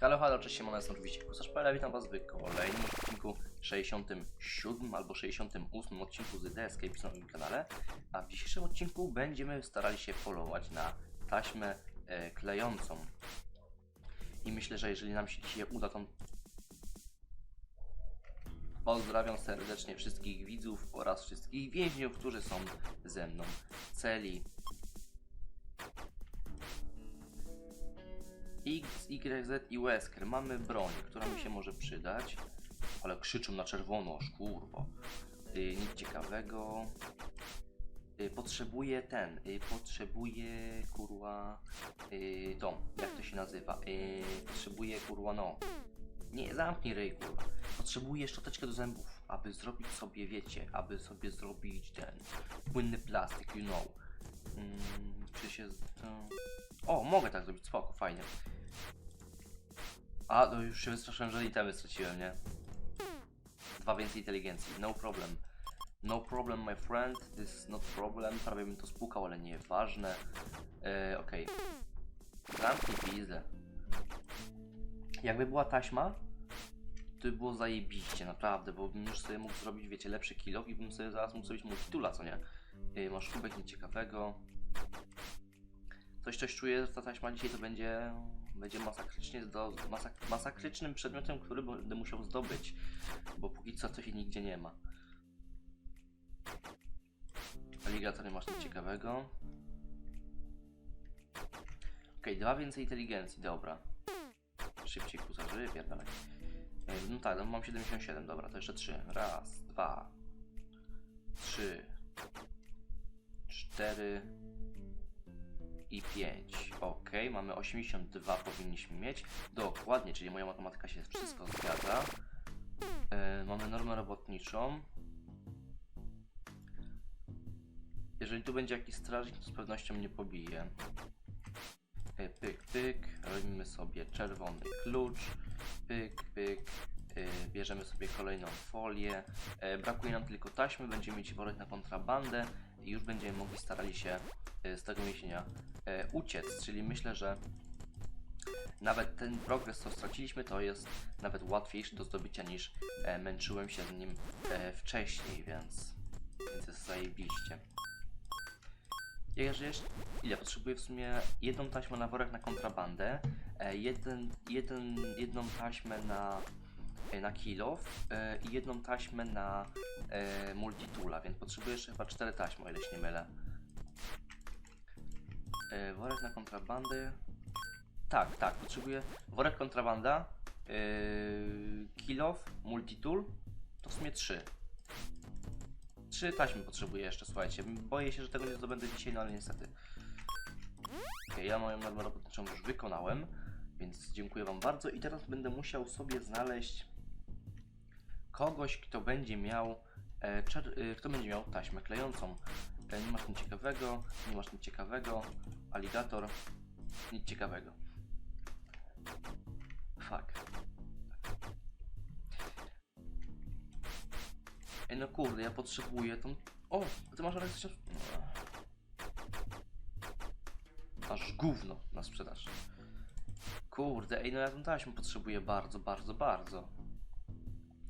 Halo, halo, cześć, Simona, jestem oczywiście Kusarz.pl, witam was w kolejnym odcinku 67 albo 68 odcinku z The Escape na moim kanale, a w dzisiejszym odcinku będziemy starali się polować na taśmę e, klejącą. I myślę, że jeżeli nam się dzisiaj uda, to... Pozdrawiam serdecznie wszystkich widzów oraz wszystkich więźniów, którzy są ze mną celi. X, Y, Z i Wesker. Mamy broń, która mi się może przydać. Ale krzyczą na czerwono, aż kurwa. Y, nic ciekawego. Y, potrzebuję ten. Y, potrzebuję kurwa. Y, to, jak to się nazywa? Y, potrzebuję kurwa no. Nie, zamknij ryj kurwa. Potrzebuję szczoteczkę do zębów, aby zrobić sobie, wiecie, aby sobie zrobić ten płynny plastik, you know. Mm, czy się. To... O, mogę tak zrobić, spoko, fajnie. A, to już się wystraszyłem, że itemy straciłem, nie? Dwa więcej inteligencji, no problem. No problem, my friend, this is not problem. Prawie bym to spukał, ale nieważne. E, Okej. Zamknij pizdę. Jakby była taśma, to by było zajebiście, naprawdę, bo bym już sobie mógł zrobić, wiecie, lepszy kilo i bym sobie zaraz mógł zrobić multitula, co nie? E, masz kubek nieciekawego. Coś, coś czuję, że ta taśma dzisiaj to będzie, będzie masakrycznie masak, masakrycznym przedmiotem, który będę musiał zdobyć, bo póki co się nigdzie nie ma. Aligator nie masz nic ciekawego. Okej, dwa więcej inteligencji, dobra. Szybciej kuzarzy, pierdolę. No tak, no mam 77, dobra, to jeszcze 3. Raz, dwa, trzy, cztery, i 5. Ok, mamy 82 powinniśmy mieć. Dokładnie, czyli moja matematyka się wszystko zgadza. E, mamy normę robotniczą. Jeżeli tu będzie jakiś strażnik, to z pewnością nie pobije. E, pyk, pyk. Robimy sobie czerwony klucz. Pyk, pyk. E, bierzemy sobie kolejną folię. Brakuje nam tylko taśmy, będziemy mieć worek na kontrabandę i już będziemy mogli starali się e, z tego więzienia e, uciec, czyli myślę, że nawet ten progres, co straciliśmy, to jest nawet łatwiejszy do zdobycia niż e, męczyłem się z nim wcześniej, więc, więc jest zajebiście. Jeżeli jeszcze, ile potrzebuję w sumie jedną taśmę na worek na kontrabandę, jeden, jeden, jedną taśmę na, na kilof e, i jedną taśmę na e, multitula, więc potrzebuję jeszcze chyba cztery taśmy, o ile się nie mylę. E, worek na kontrabandy. Tak, tak, potrzebuję worek kontrabanda, kilof, multitool, to w sumie trzy. Trzy taśmy potrzebuję jeszcze, słuchajcie. Boję się, że tego nie zdobędę dzisiaj, no ale niestety. Ok, ja moją normę robotniczą już wykonałem, więc dziękuję Wam bardzo. I teraz będę musiał sobie znaleźć kogoś, kto będzie miał, e, e, kto będzie miał taśmę klejącą. E, nie masz nic ciekawego, nie masz nic ciekawego. Aligator, nic ciekawego. Fuck. Ej no kurde, ja potrzebuję tą... O, ty masz elektryczną... Aż gówno na sprzedaż. Kurde, ej no ja tą taśmę potrzebuję bardzo, bardzo, bardzo.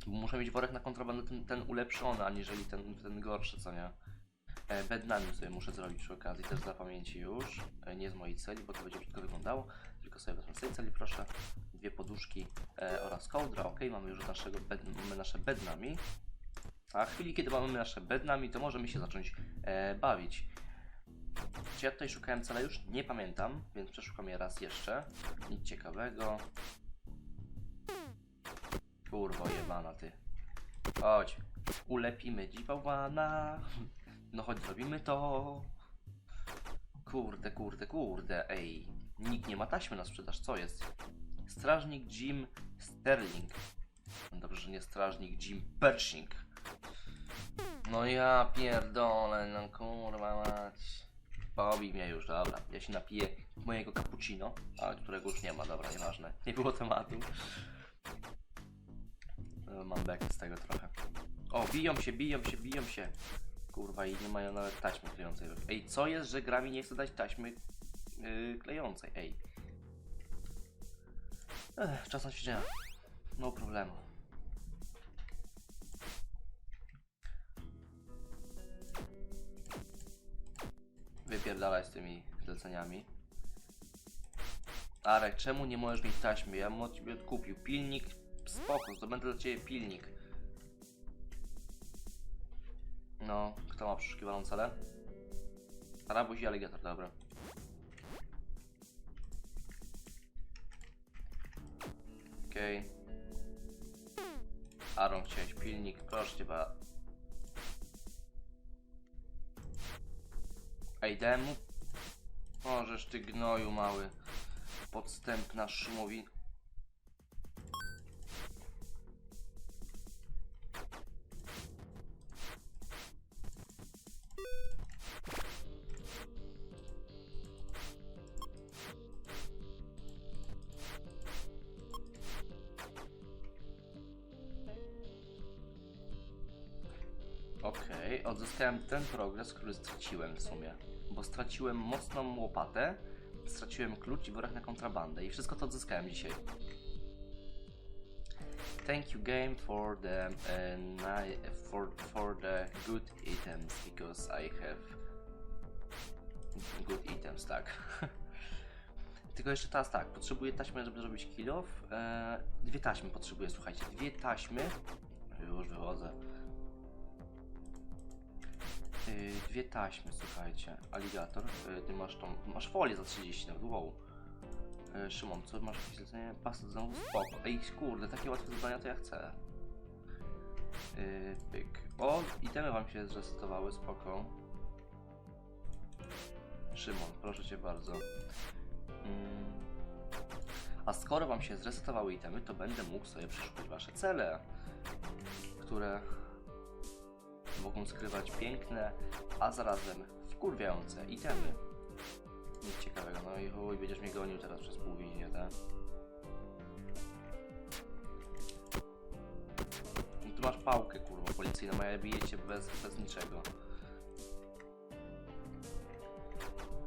Muszę mieć worek na kontrabandę ten, ten ulepszony, aniżeli ten, ten gorszy, co nie? E, Bednami sobie muszę zrobić przy okazji, też dla pamięci już. E, nie z mojej celi, bo to będzie brzydko wyglądało. Tylko sobie wezmę z tej celi, proszę. Dwie poduszki e, oraz kołdra. Ok, mamy już naszego bed, mamy nasze bednami. A w chwili, kiedy mamy nasze bednami, to możemy się zacząć e, bawić. Czy ja tutaj szukałem cela już? Nie pamiętam, więc przeszukam je raz jeszcze. Nic ciekawego. Kurwo jebana ty. Chodź. Ulepimy dziwałwana. No chodź, zrobimy to. Kurde, kurde, kurde, ej. Nikt nie ma taśmy na sprzedaż, co jest? Strażnik Jim Sterling. Dobrze, że nie strażnik Jim Pershing. No ja pierdolę, no kurwa mać. Pobij mnie już, dobra. Ja się napiję mojego cappuccino, ale którego już nie ma, dobra, nieważne. Nie było tematu. Mam bek z tego trochę. O, biją się, biją się, biją się. Kurwa, i nie mają nawet taśmy klejącej. Ej, co jest, że gra mi nie chce dać taśmy yy, klejącej? Ej. Ech, czas na ćwiczenia. No problemu. Wypierdalaj z tymi zleceniami. Arek, czemu nie możesz mieć taśmy? Ja bym od ciebie odkupił. Pilnik, spoko, zdobędę dla ciebie pilnik. No, kto ma przeszukiwaną celę? Arabuś i aligator, dobra. Okej. Aaron, chciałeś pilnik, proszę cię ba. Ej, dałem mu... Możesz ty gnoju mały. Podstępna szumowi... Okej, odzyskałem ten progres, który straciłem w sumie. Bo straciłem mocną łopatę, straciłem klucz i worek na kontrabandę i wszystko to odzyskałem dzisiaj. Thank you game for the uh, for for the good items because I have good items, tak. Tylko jeszcze teraz tak, potrzebuję taśmy, żeby zrobić kill off. E, dwie taśmy potrzebuję, słuchajcie, dwie taśmy. Już wychodzę. Yy, dwie taśmy, słuchajcie. Aligator, yy, ty masz tą, masz folię za 30 nawet, wow. Yy, Szymon, co masz jakieś zlecenie? Pasy znowu spoko. Ej, kurde, takie łatwe zadania to ja chcę. Yy, pyk. O, itemy wam się zresetowały, spoko. Szymon, proszę cię bardzo. Mm. A skoro wam się zresetowały itemy, to będę mógł sobie przeszukać wasze cele, które mogą skrywać piękne, a zarazem wkurwiające itemy. Nic ciekawego, no i chuj, będziesz mnie gonił teraz przez pół więzienia, tak? No tu masz pałkę, kurwa, policyjną, a ja biję cię bez, bez niczego.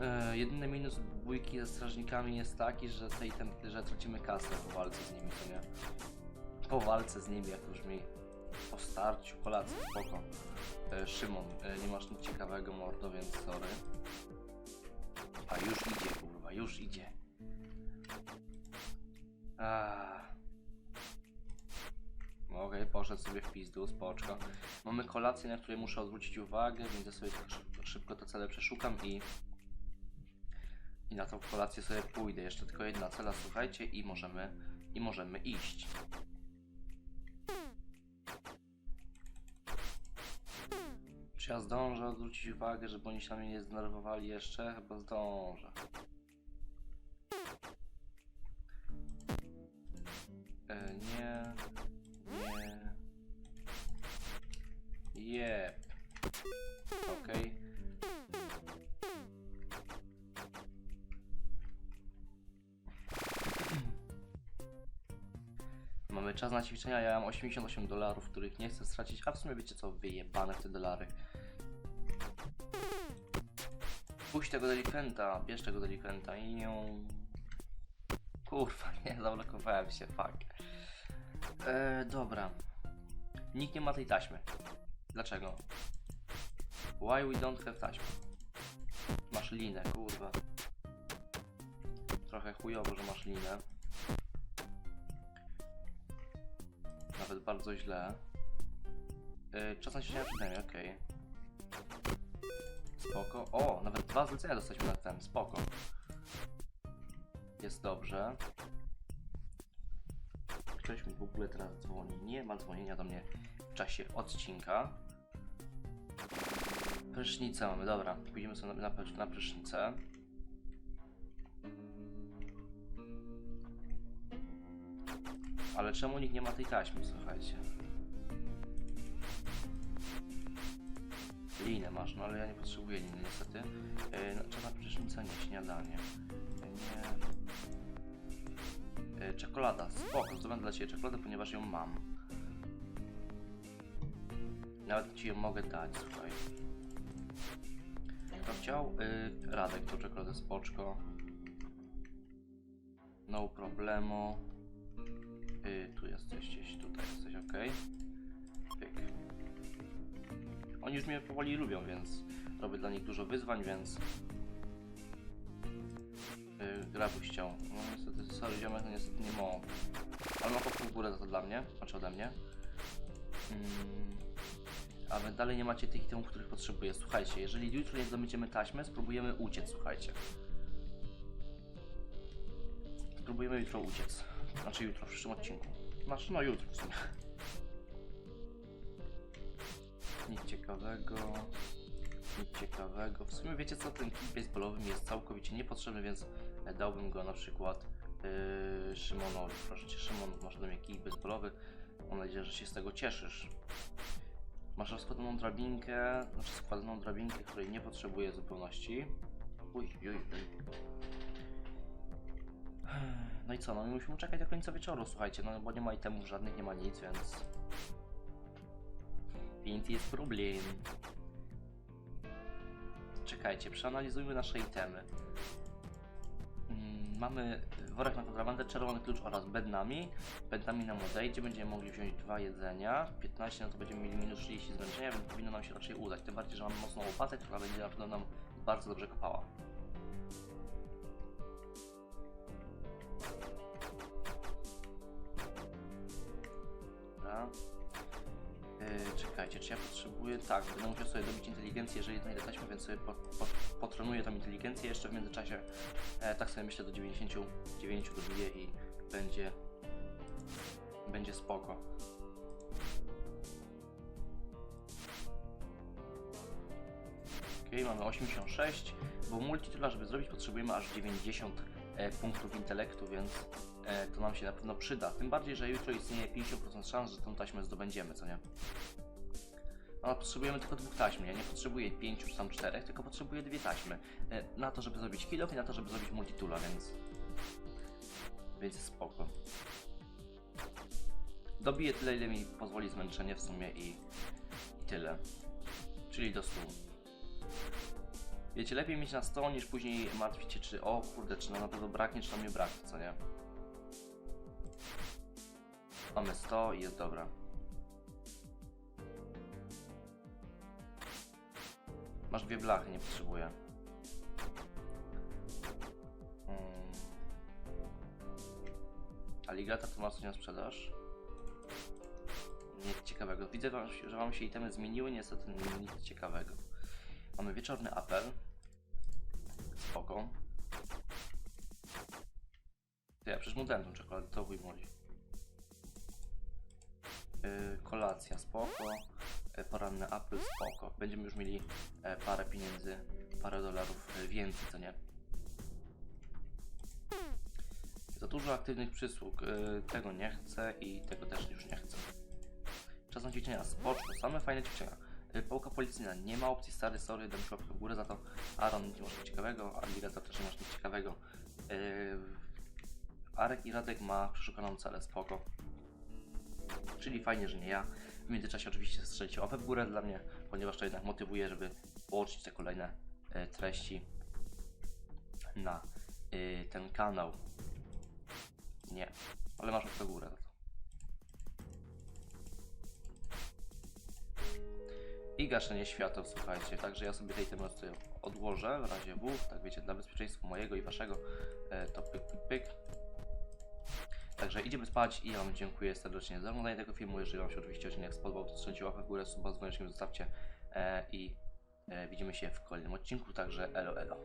E, jedyny minus bójki ze strażnikami jest taki, że, tej, ten, że tracimy kasę po walce z nimi, to nie? Po walce z nimi, jak już mi po starciu, kolacji, spoko. E, Szymon, e, nie masz nic ciekawego mordo, więc sorry. A już idzie, kurwa, już idzie. Aaa. Okej, poszedł sobie w pizdu, spoczko. Mamy kolację, na której muszę odwrócić uwagę, więc ja sobie tak szybko, szybko te cele przeszukam i... I na tą kolację sobie pójdę. Jeszcze tylko jedna cela, słuchajcie, i możemy... I możemy iść. Czy ja zdążę odwrócić uwagę, żeby oni się na mnie nie zdenerwowali jeszcze? Chyba zdążę. E, nie. Nie. Jep. Okej. Mamy czas na ćwiczenia, ja mam 88 dolarów, których nie chcę stracić, a w sumie wiecie co, wyjebane te dolary. Puść tego delikwenta, bierz tego delikwenta i ją... Kurwa, nie, zablokowałem się, fuck. E, dobra. Nikt nie ma tej taśmy. Dlaczego? Why we don't have taśmy? Masz linę, kurwa. Trochę chujowo, że masz linę. Nawet bardzo źle. Yy, czas na ćwiczenia przynajmniej, okej. Spoko. O, nawet dwa zlecenia dostaliśmy na ten, spoko. Jest dobrze. Ktoś mi w ogóle teraz dzwoni. Nie ma dzwonienia do mnie w czasie odcinka. Prysznicę mamy, dobra. Pójdziemy sobie na, na, na prysznicę. Ale czemu nikt nie ma tej taśmy, słuchajcie? Linę masz, no ale ja nie potrzebuję liny niestety. Yy, no, czarna prysznica, nie, śniadanie. Yy, nie. Yy, czekolada, spoko, zdobędę dla Ciebie czekoladę, ponieważ ją mam. Nawet Ci ją mogę dać, słuchaj. Kto chciał? Yy, Radek, tą czekoladę, spoczko. No problemu. jesteś gdzieś tutaj, jesteś ok. Pyk. Oni już mnie powoli lubią, więc robię dla nich dużo wyzwań, więc yy, gra by chciał. No niestety, sorry ziomek, no niestety nie. Ale ma w górę za to dla mnie, znaczy ode mnie. Mm, a wy dalej nie macie tych itemów, których potrzebuję. Słuchajcie, jeżeli jutro nie zdobędziemy taśmy, spróbujemy uciec, słuchajcie. Spróbujemy jutro uciec. Znaczy jutro, w przyszłym odcinku. Znaczy, no jutro w sumie. Nic ciekawego. Nic ciekawego. W sumie wiecie co, ten kit baseballowy mi jest całkowicie niepotrzebny, więc e, dałbym go na przykład yy, Szymonowi. Proszę cię, Szymon, masz do mnie kit baseballowy. Mam nadzieję, że się z tego cieszysz. Masz rozkładaną drabinkę, znaczy składaną drabinkę, której nie potrzebuję w zupełności. Uj, uj, uj. No i co, no my musimy czekać do końca wieczoru, słuchajcie, no bo nie ma itemów żadnych, nie ma nic, więc... Więc jest problem. Czekajcie, przeanalizujmy nasze itemy. Mm, Mamy worek na kontrabandę, czerwony klucz oraz bednami. Bednami nam odejdzie, będziemy mogli wziąć dwa jedzenia. 15 no to będziemy mieli minus 30 zmęczenia, więc powinno nam się raczej udać. Tym bardziej, że mamy mocną łopatę, która będzie na pewno nam bardzo dobrze kopała. Dobra. Czekajcie, czy ja potrzebuję. Tak, będę musiał sobie dobić inteligencję, jeżeli znajdę taśmę, więc sobie po, po, potrenuję tą inteligencję jeszcze w międzyczasie. E, tak sobie myślę do 99 dobiję i będzie. Będzie spoko. Ok, mamy 86, bo multitola, żeby zrobić, potrzebujemy aż 90 e, punktów intelektu, więc e, to nam się na pewno przyda. Tym bardziej, że jutro istnieje 50% szans, że tą taśmę zdobędziemy, co nie? No, potrzebujemy tylko dwóch taśm. Ja nie potrzebuję pięciu czy tam czterech, tylko potrzebuję dwie taśmy. E, na to, żeby zrobić kill i na to, żeby zrobić multitula, więc. Więc spoko. Dobiję tyle, ile mi pozwoli zmęczenie w sumie i, i tyle. Czyli do 100. Wiecie, lepiej mieć na 100 niż później martwić się, czy o kurde, czy nam na pewno braknie, czy nam nie braknie, co nie? Mamy 100 i jest dobra. Masz dwie blachy, nie potrzebuję. Hmm. Aligator to ma coś na sprzedaż? Nic ciekawego. Widzę, wam, że wam się itemy zmieniły, niestety nic ciekawego. Mamy wieczorny apel. Spoko. Ty, ja przecież mu dałem tą czekoladę, to chuj młodzi. Yy, kolacja, spoko. Yy, poranny apel, spoko. Będziemy już mieli e, parę pieniędzy, parę dolarów e, więcej, co nie? Za dużo aktywnych przysług. Tego nie chcę i tego też już nie chcę. Czas na ćwiczenia. Spoczko, same fajne ćwiczenia. Połka policyjna. Nie ma opcji stary, sorry, dam ci w górę za to. Aaron, nie masz nic ciekawego. Alligator też nie masz nic ciekawego. Arek i Radek ma przeszukaną celę, spoko. Czyli fajnie, że nie ja. W międzyczasie oczywiście strzelcie łapę w górę dla mnie, ponieważ to jednak motywuje, żeby połączyć te kolejne e, treści na e, ten kanał. Nie, ale masz łapkę w górę. I gaszenie świateł, słuchajcie, także ja sobie tej tutaj odłożę w razie W, tak wiecie, dla bezpieczeństwa mojego i waszego, e, to pyk, pyk, pyk. Także idziemy spać i ja Wam dziękuję serdecznie za oglądanie tego filmu. Jeżeli Wam się oczywiście odcinek spodobał, to strzelcie łapę w górę, suba z dzwoneczkiem zostawcie e, i e, widzimy się w kolejnym odcinku. Także elo elo.